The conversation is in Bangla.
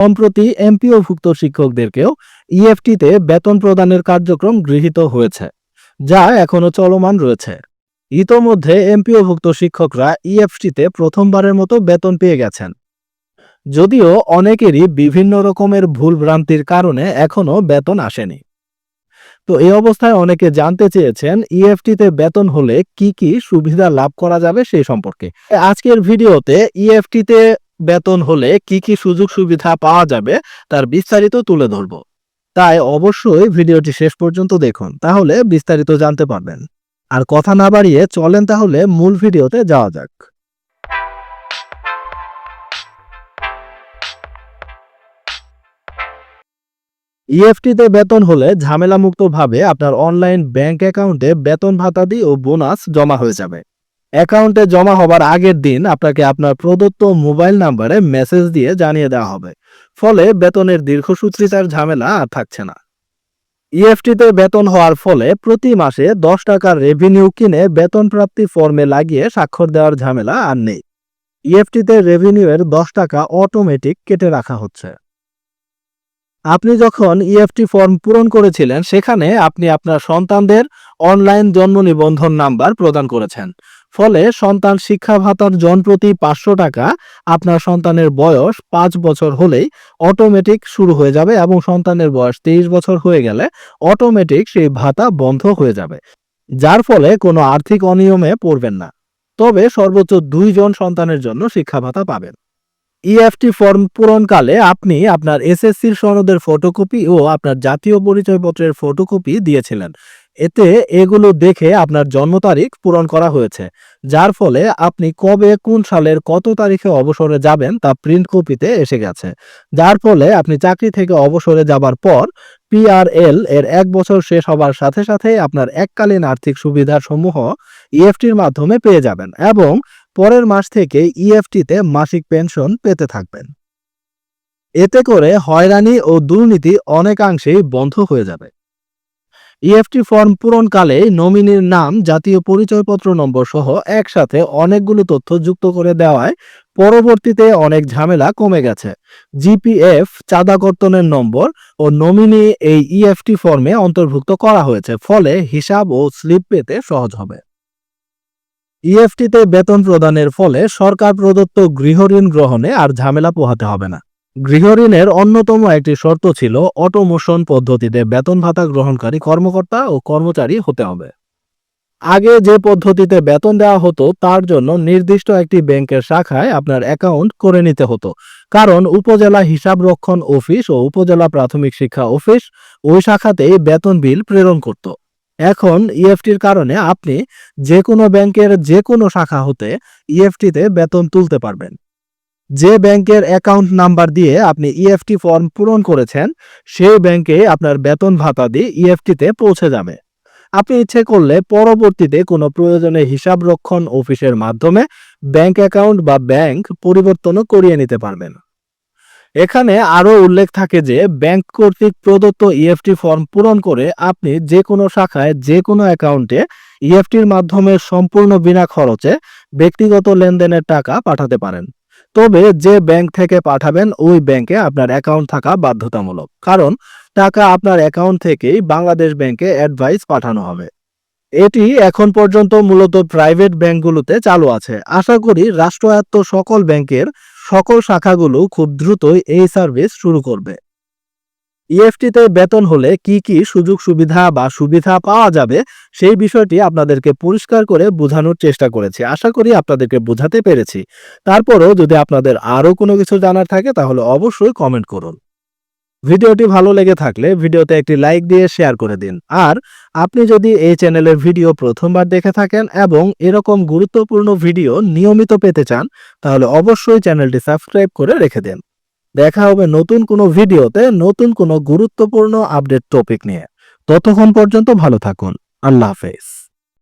সম্প্রতি এমপিওভুক্ত শিক্ষকদেরকেও ইএফটিতে বেতন প্রদানের কার্যক্রম গৃহীত হয়েছে, যা এখনও চলমান রয়েছে। ইতোমধ্যে এমপিওভুক্ত শিক্ষকরা ইএফটিতে প্রথমবারের মতো বেতন পেয়ে গেছেন। যদিও অনেকেরই বিভিন্ন রকমের ভুল ভ্রান্তির কারণে এখনও বেতন আসেনি। তো এই অবস্থায় অনেকে জানতে চেয়েছেন, ইএফটিতে বেতন হলে কি কি সুবিধা লাভ করা যাবে সেই সম্পর্কে। আজকের ভিডিওতে ইএফটিতে বেতন হলে কি কি সুযোগ সুবিধা পাওয়া যাবে তার বিস্তারিত তুলে ধরব। তাই অবশ্যই ভিডিওটি শেষ পর্যন্ত দেখুন, তাহলে বিস্তারিত জানতে পারবেন। আর কথা না বাড়িয়ে চলেন তাহলে মূল ভিডিওতে যাওয়া যাক। ইএফটিতে বেতন হলে ঝামেলামুক্তভাবে আপনার অনলাইন ব্যাংক অ্যাকাউন্টে বেতন ভাতাদি ও বোনাস জমা হয়ে যাবে। অ্যাকাউন্টে জমা হবার আগের দিন আপনাকে আপনার প্রদত্ত মোবাইল নাম্বারে মেসেজ দিয়ে জানিয়ে দেওয়া হবে। ফলে বেতনের দীর্ঘসূত্রিতার ঝামেলা আর থাকছে না। ইএফটিতে বেতন হওয়ার ফলে প্রতি মাসে দশ টাকার রেভিনিউ কিনে বেতন প্রাপ্তি ফর্মে লাগিয়ে স্বাক্ষর দেওয়ার ঝামেলা আর নেই। ইএফটিতে রেভিনিউয়ের দশ টাকা অটোমেটিক কেটে রাখা হচ্ছে। আপনি যখন ইএফটি ফর্ম পূরণ করেছিলেন, সেখানে আপনি আপনার সন্তানদের অনলাইন জন্ম নিবন্ধন নাম্বার প্রদান করেছেন। ফলে সন্তান শিক্ষা ভাতার জনপ্রতি পাঁচশো টাকা, আপনার সন্তানের বয়স পাঁচ বছর হলেই অটোমেটিক শুরু হয়ে যাবে এবং সন্তানের বয়স তেইশ বছর হয়ে গেলে অটোমেটিক সেই ভাতা বন্ধ হয়ে যাবে। যার ফলে কোনো আর্থিক অনিয়মে পড়বেন না। তবে সর্বোচ্চ দুইজন সন্তানের জন্য শিক্ষা ভাতা পাবেন ইএফটি ফর্ম পূরণকালে আপনি আপনার এসএসসির সনদের ফটোকপি ও আপনার জাতীয় পরিচয়পত্রের ফটোকপি দিয়েছিলেন। এতে এগুলো দেখে আপনার জন্ম তারিখ পূরণ করা হয়েছে, যার ফলে আপনি কবে কোন সালের কত তারিখে অবসরে যাবেন তা প্রিন্ট কপিতে এসে গেছে। যার ফলে আপনি চাকরি থেকে অবসরে যাবার পর পিআরএল এর এক বছর শেষ হবার সাথে সাথে আপনার এককালীন আর্থিক সুবিধার সমূহ ইএফটির মাধ্যমে পেয়ে যাবেন এবং পরের মাস থেকে ইএফটিতে মাসিক পেনশন পেতে থাকবেন। এতে করে হয়রানি ও দুর্নীতি অনেকাংশেই বন্ধ হয়ে যাবে। ইএফটি ফর্ম পূরণকালে নমিনির নাম, জাতীয় পরিচয়পত্র নম্বর সহ একসাথে অনেকগুলো তথ্য যুক্ত করে দেওয়ায় পরবর্তীতে অনেক ঝামেলা কমে গেছে। জিপিএফ চাঁদা কর্তনের নম্বর ও নমিনি এই ইএফটি ফর্মে অন্তর্ভুক্ত করা হয়েছে, ফলে হিসাব ও স্লিপ পেতে সহজ হবে। ইএফটিতে বেতন প্রদানের ফলে সরকার প্রদত্ত গৃহঋণ গ্রহণে আর ঝামেলা পোহাতে হবে না। গৃহঋণের অন্যতম একটি শর্ত ছিল অটোমোশন পদ্ধতিতে বেতন ভাতা গ্রহণকারী কর্মকর্তা ও কর্মচারী হতে হবে। আগে যে পদ্ধতিতে বেতন দেওয়া হতো, তার জন্য নির্দিষ্ট একটি ব্যাংকের শাখায় আপনার অ্যাকাউন্ট করে নিতে হতো। কারণ উপজেলা হিসাবরক্ষণ অফিস ও উপজেলা প্রাথমিক শিক্ষা অফিস ওই শাখাতেই বেতন বিল প্রেরণ করত। এখন ইএফটির কারণে আপনি যে কোনো ব্যাংকের যে কোনো শাখা হতে ইএফটিতে বেতন তুলতে পারবেন। যে ব্যাংকের অ্যাকাউন্ট নাম্বার দিয়ে আপনি ইএফটি ফর্ম পূরণ করেছেন, সেই ব্যাংকে আপনার বেতন ভাতা দিয়ে ইএফটিতে পৌঁছে যাবে। আপনি ইচ্ছে করলে পরবর্তীতে কোনো প্রয়োজনে হিসাব রক্ষণ অফিসের মাধ্যমে ব্যাংক অ্যাকাউন্ট বা ব্যাংক পরিবর্তনও করিয়ে নিতে পারবেন। এখানে আরও উল্লেখ থাকে যে, ব্যাংক কর্তৃক প্রদত্ত ইএফটি ফর্ম পূরণ করে আপনি যে কোনো শাখায় যে কোনো অ্যাকাউন্টে ইএফটির মাধ্যমে সম্পূর্ণ বিনা খরচে ব্যক্তিগত লেনদেনের টাকা পাঠাতে পারেন। তবে যে ব্যাংক থেকে পাঠাবেন, ওই ব্যাংকে আপনার অ্যাকাউন্ট থাকা বাধ্যতামূলক। কারণ টাকা আপনার অ্যাকাউন্ট থেকেই বাংলাদেশ ব্যাংকে অ্যাডভাইস পাঠানো হবে। এটি এখন পর্যন্ত মূলত প্রাইভেট ব্যাংকগুলোতে চালু আছে। আশা করি রাষ্ট্রায়ত্ত সকল ব্যাংকের সকল শাখাগুলো খুব দ্রুতই এই সার্ভিস শুরু করবে। ইএফটিতে বেতন হলে কি কি সুযোগ সুবিধা বা সুবিধা পাওয়া যাবে সেই বিষয়টি আপনাদেরকে পরিষ্কার করে বোঝানোর চেষ্টা করেছি। আশা করি আপনাদেরকে বোঝাতে পেরেছি। তারপরও যদি আপনাদের আরও কোনো কিছু জানার থাকে তাহলে অবশ্যই কমেন্ট করুন। ভিডিওটি ভালো লেগে থাকলে ভিডিওতে একটি লাইক দিয়ে শেয়ার করে দিন। আর আপনি যদি এই চ্যানেলের ভিডিও প্রথমবার দেখে থাকেন এবং এরকম গুরুত্বপূর্ণ ভিডিও নিয়মিত পেতে চান, তাহলে অবশ্যই চ্যানেলটি সাবস্ক্রাইব করে রেখে দিন। দেখা হবে নতুন কোনো ভিডিওতে নতুন কোনো গুরুত্বপূর্ণ আপডেট টপিক নিয়ে। ততক্ষণ পর্যন্ত ভালো থাকুন। আল্লাহ হাফেজ।